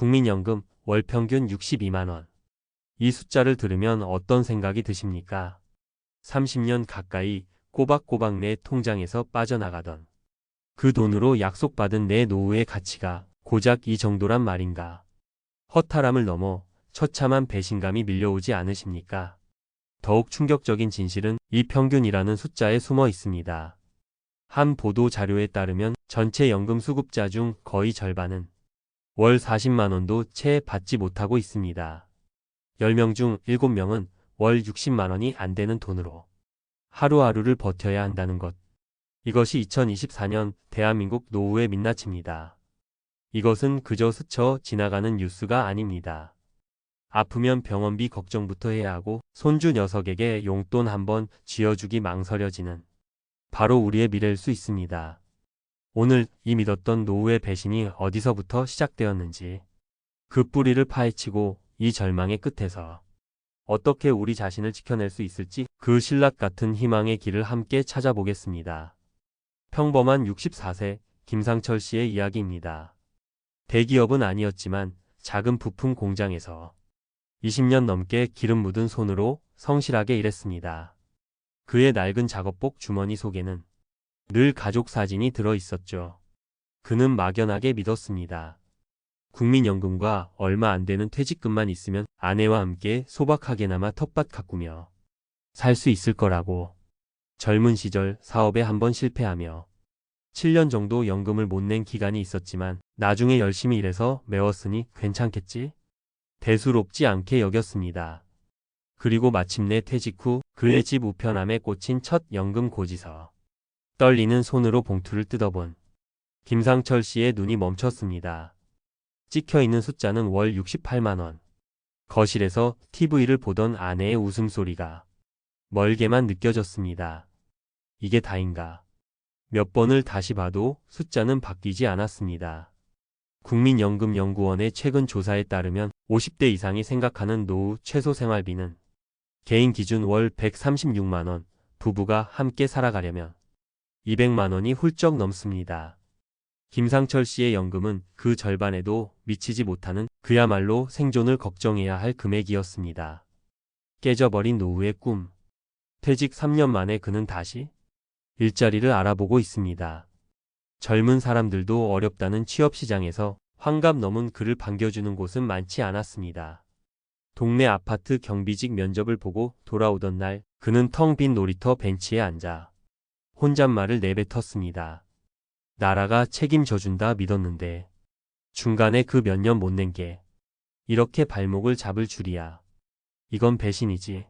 국민연금 월 평균 62만원. 이 숫자를 들으면 어떤 생각이 드십니까? 30년 가까이 꼬박꼬박 내 통장에서 빠져나가던 그 돈으로 약속받은 내 노후의 가치가 고작 이 정도란 말인가? 허탈함을 넘어 처참한 배신감이 밀려오지 않으십니까? 더욱 충격적인 진실은 이 평균이라는 숫자에 숨어 있습니다. 한 보도 자료에 따르면 전체 연금 수급자 중 거의 절반은 월 40만 원도 채 받지 못하고 있습니다. 10명 중 7명은 월 60만 원이 안 되는 돈으로 하루하루를 버텨야 한다는 것. 이것이 2024년 대한민국 노후의 민낯입니다. 이것은 그저 스쳐 지나가는 뉴스가 아닙니다. 아프면 병원비 걱정부터 해야 하고 손주 녀석에게 용돈 한번 쥐어주기 망설여지는 바로 우리의 미래일 수 있습니다. 오늘 이 믿었던 노후의 배신이 어디서부터 시작되었는지 그 뿌리를 파헤치고 이 절망의 끝에서 어떻게 우리 자신을 지켜낼 수 있을지 그 신락 같은 희망의 길을 함께 찾아보겠습니다. 평범한 64세 김상철 씨의 이야기입니다. 대기업은 아니었지만 작은 부품 공장에서 20년 넘게 기름 묻은 손으로 성실하게 일했습니다. 그의 낡은 작업복 주머니 속에는 늘 가족 사진이 들어 있었죠. 그는 막연하게 믿었습니다. 국민연금과 얼마 안 되는 퇴직금만 있으면 아내와 함께 소박하게나마 텃밭 가꾸며 살 수 있을 거라고. 젊은 시절 사업에 한번 실패하며 7년 정도 연금을 못 낸 기간이 있었지만 나중에 열심히 일해서 메웠으니 괜찮겠지? 대수롭지 않게 여겼습니다. 그리고 마침내 퇴직 후 그의 집 우편함에 꽂힌 첫 연금 고지서. 떨리는 손으로 봉투를 뜯어본 김상철 씨의 눈이 멈췄습니다. 찍혀 있는 숫자는 월 68만원. 거실에서 TV를 보던 아내의 웃음소리가 멀게만 느껴졌습니다. 이게 다인가. 몇 번을 다시 봐도 숫자는 바뀌지 않았습니다. 국민연금연구원의 최근 조사에 따르면 50대 이상이 생각하는 노후 최소 생활비는 개인 기준 월 136만원, 부부가 함께 살아가려면 200만 원이 훌쩍 넘습니다. 김상철 씨의 연금은 그 절반에도 미치지 못하는 그야말로 생존을 걱정해야 할 금액이었습니다. 깨져버린 노후의 꿈. 퇴직 3년 만에 그는 다시 일자리를 알아보고 있습니다. 젊은 사람들도 어렵다는 취업시장에서 환갑 넘은 그를 반겨주는 곳은 많지 않았습니다. 동네 아파트 경비직 면접을 보고 돌아오던 날 그는 텅 빈 놀이터 벤치에 앉아 혼잣말을 내뱉었습니다. 나라가 책임져준다 믿었는데 중간에 그 몇 년 못 낸 게 이렇게 발목을 잡을 줄이야. 이건 배신이지.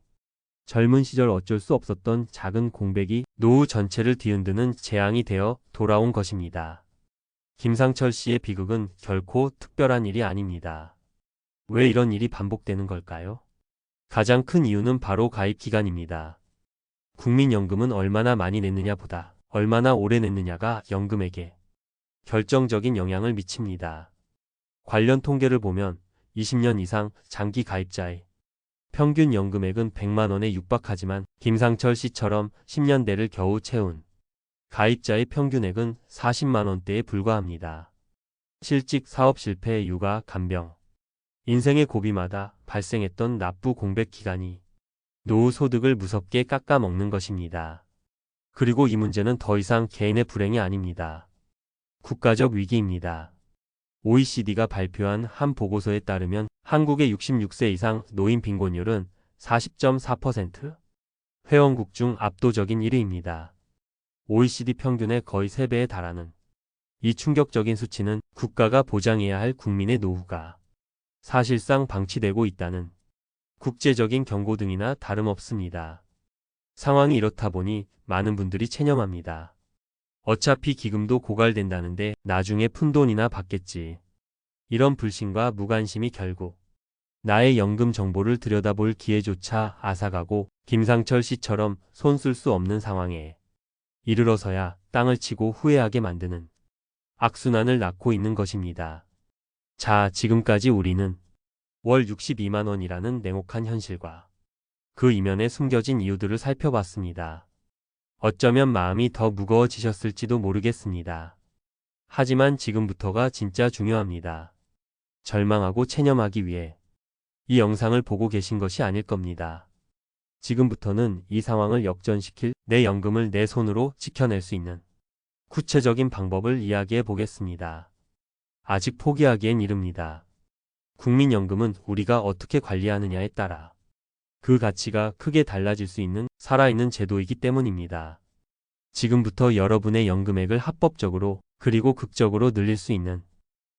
젊은 시절 어쩔 수 없었던 작은 공백이 노후 전체를 뒤흔드는 재앙이 되어 돌아온 것입니다. 김상철 씨의 비극은 결코 특별한 일이 아닙니다. 왜 이런 일이 반복되는 걸까요? 가장 큰 이유는 바로 가입 기간입니다. 국민연금은 얼마나 많이 냈느냐 보다 얼마나 오래 냈느냐가 연금에게 결정적인 영향을 미칩니다. 관련 통계를 보면 20년 이상 장기 가입자의 평균 연금액은 100만 원에 육박하지만 김상철 씨처럼 10년대를 겨우 채운 가입자의 평균액은 40만 원대에 불과합니다. 실직, 사업 실패, 육아, 간병, 인생의 고비마다 발생했던 납부 공백 기간이 노후 소득을 무섭게 깎아먹는 것입니다. 그리고 이 문제는 더 이상 개인의 불행이 아닙니다. 국가적 위기입니다. OECD가 발표한 한 보고서에 따르면 한국의 66세 이상 노인 빈곤율은 40.4%, 회원국 중 압도적인 1위입니다. OECD 평균의 거의 3배에 달하는 이 충격적인 수치는 국가가 보장해야 할 국민의 노후가 사실상 방치되고 있다는 국제적인 경고 등이나 다름없습니다. 상황이 이렇다 보니 많은 분들이 체념합니다. 어차피 기금도 고갈된다는데 나중에 푼돈이나 받겠지. 이런 불신과 무관심이 결국 나의 연금 정보를 들여다볼 기회조차 앗아가고 김상철 씨처럼 손 쓸 수 없는 상황에 이르러서야 땅을 치고 후회하게 만드는 악순환을 낳고 있는 것입니다. 자, 지금까지 우리는 월 62만 원이라는 냉혹한 현실과 그 이면에 숨겨진 이유들을 살펴봤습니다. 어쩌면 마음이 더 무거워지셨을지도 모르겠습니다. 하지만 지금부터가 진짜 중요합니다. 절망하고 체념하기 위해 이 영상을 보고 계신 것이 아닐 겁니다. 지금부터는 이 상황을 역전시킬 내 연금을 내 손으로 지켜낼 수 있는 구체적인 방법을 이야기해 보겠습니다. 아직 포기하기엔 이릅니다. 국민연금은 우리가 어떻게 관리하느냐에 따라 그 가치가 크게 달라질 수 있는 살아있는 제도이기 때문입니다. 지금부터 여러분의 연금액을 합법적으로 그리고 극적으로 늘릴 수 있는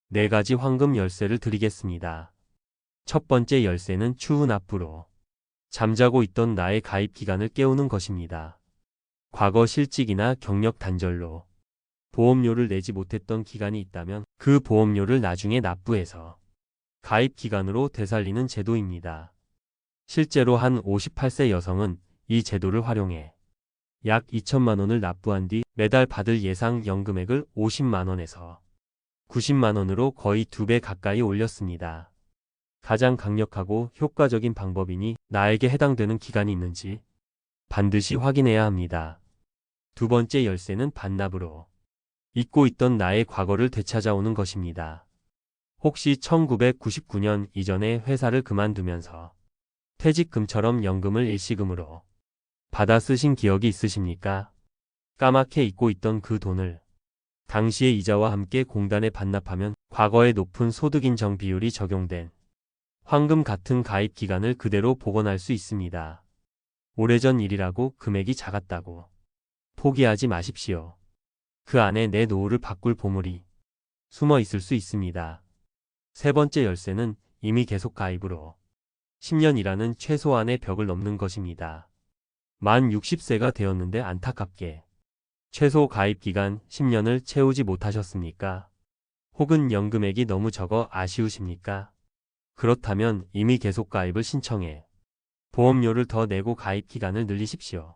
네 가지 황금 열쇠를 드리겠습니다. 첫 번째 열쇠는 추후 납부로 잠자고 있던 나의 가입 기간을 깨우는 것입니다. 과거 실직이나 경력 단절로 보험료를 내지 못했던 기간이 있다면 그 보험료를 나중에 납부해서 가입 기간으로 되살리는 제도입니다. 실제로 한 58세 여성은 이 제도를 활용해 약 2천만 원을 납부한 뒤 매달 받을 예상 연금액을 50만 원에서 90만 원으로 거의 두 배 가까이 올렸습니다. 가장 강력하고 효과적인 방법이니 나에게 해당되는 기간이 있는지 반드시 확인해야 합니다. 두 번째 열쇠는 반납으로 잊고 있던 나의 과거를 되찾아오는 것입니다. 혹시 1999년 이전에 회사를 그만두면서 퇴직금처럼 연금을 일시금으로 받아 쓰신 기억이 있으십니까? 까맣게 잊고 있던 그 돈을 당시의 이자와 함께 공단에 반납하면 과거의 높은 소득 인정 비율이 적용된 황금 같은 가입 기간을 그대로 복원할 수 있습니다. 오래전 일이라고 금액이 작았다고 포기하지 마십시오. 그 안에 내 노후를 바꿀 보물이 숨어 있을 수 있습니다. 세 번째 열쇠는 이미 계속 가입으로 10년이라는 최소한의 벽을 넘는 것입니다. 만 60세가 되었는데 안타깝게 최소 가입 기간 10년을 채우지 못하셨습니까? 혹은 연금액이 너무 적어 아쉬우십니까? 그렇다면 이미 계속 가입을 신청해 보험료를 더 내고 가입 기간을 늘리십시오.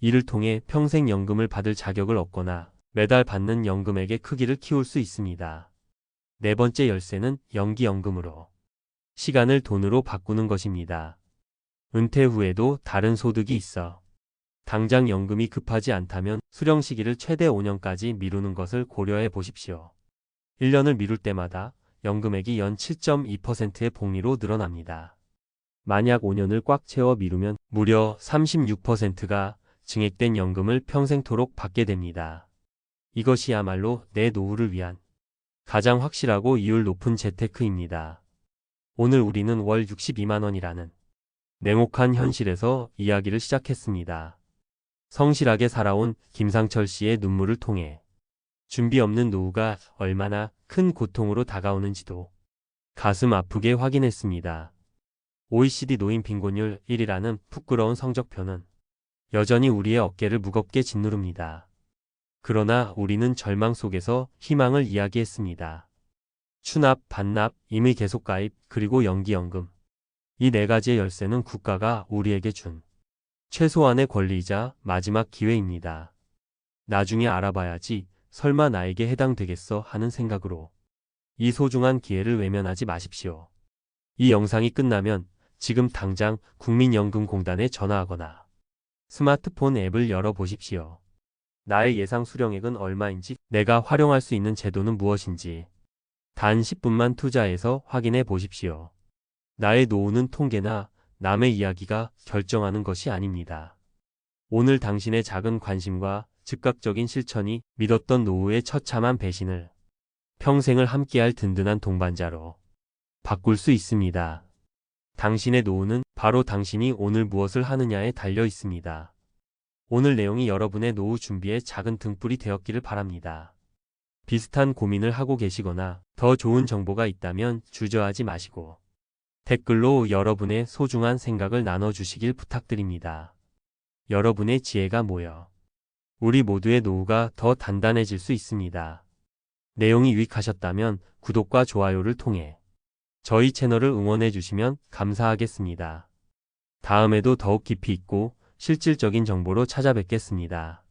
이를 통해 평생 연금을 받을 자격을 얻거나 매달 받는 연금액의 크기를 키울 수 있습니다. 네 번째 열쇠는 연기연금으로 시간을 돈으로 바꾸는 것입니다. 은퇴 후에도 다른 소득이 있어 당장 연금이 급하지 않다면 수령 시기를 최대 5년까지 미루는 것을 고려해 보십시오. 1년을 미룰 때마다 연금액이 연 7.2%의 복리로 늘어납니다. 만약 5년을 꽉 채워 미루면 무려 36%가 증액된 연금을 평생토록 받게 됩니다. 이것이야말로 내 노후를 위한 가장 확실하고 이율 높은 재테크입니다. 오늘 우리는 월 62만원이라는 냉혹한 현실에서 이야기를 시작했습니다. 성실하게 살아온 김상철 씨의 눈물을 통해 준비 없는 노후가 얼마나 큰 고통으로 다가오는지도 가슴 아프게 확인했습니다. OECD 노인 빈곤율 1위라는 부끄러운 성적표는 여전히 우리의 어깨를 무겁게 짓누릅니다. 그러나 우리는 절망 속에서 희망을 이야기했습니다. 추납, 반납, 임의 계속 가입, 그리고 연기연금. 이 네 가지의 열쇠는 국가가 우리에게 준 최소한의 권리이자 마지막 기회입니다. 나중에 알아봐야지 설마 나에게 해당되겠어 하는 생각으로 이 소중한 기회를 외면하지 마십시오. 이 영상이 끝나면 지금 당장 국민연금공단에 전화하거나 스마트폰 앱을 열어보십시오. 나의 예상 수령액은 얼마인지, 내가 활용할 수 있는 제도는 무엇인지 단 10분만 투자해서 확인해 보십시오. 나의 노후는 통계나 남의 이야기가 결정하는 것이 아닙니다. 오늘 당신의 작은 관심과 즉각적인 실천이 믿었던 노후의 처참한 배신을 평생을 함께할 든든한 동반자로 바꿀 수 있습니다. 당신의 노후는 바로 당신이 오늘 무엇을 하느냐에 달려 있습니다. 오늘 내용이 여러분의 노후 준비에 작은 등불이 되었기를 바랍니다. 비슷한 고민을 하고 계시거나 더 좋은 정보가 있다면 주저하지 마시고 댓글로 여러분의 소중한 생각을 나눠주시길 부탁드립니다. 여러분의 지혜가 모여 우리 모두의 노후가 더 단단해질 수 있습니다. 내용이 유익하셨다면 구독과 좋아요를 통해 저희 채널을 응원해 주시면 감사하겠습니다. 다음에도 더욱 깊이 있고 실질적인 정보로 찾아뵙겠습니다.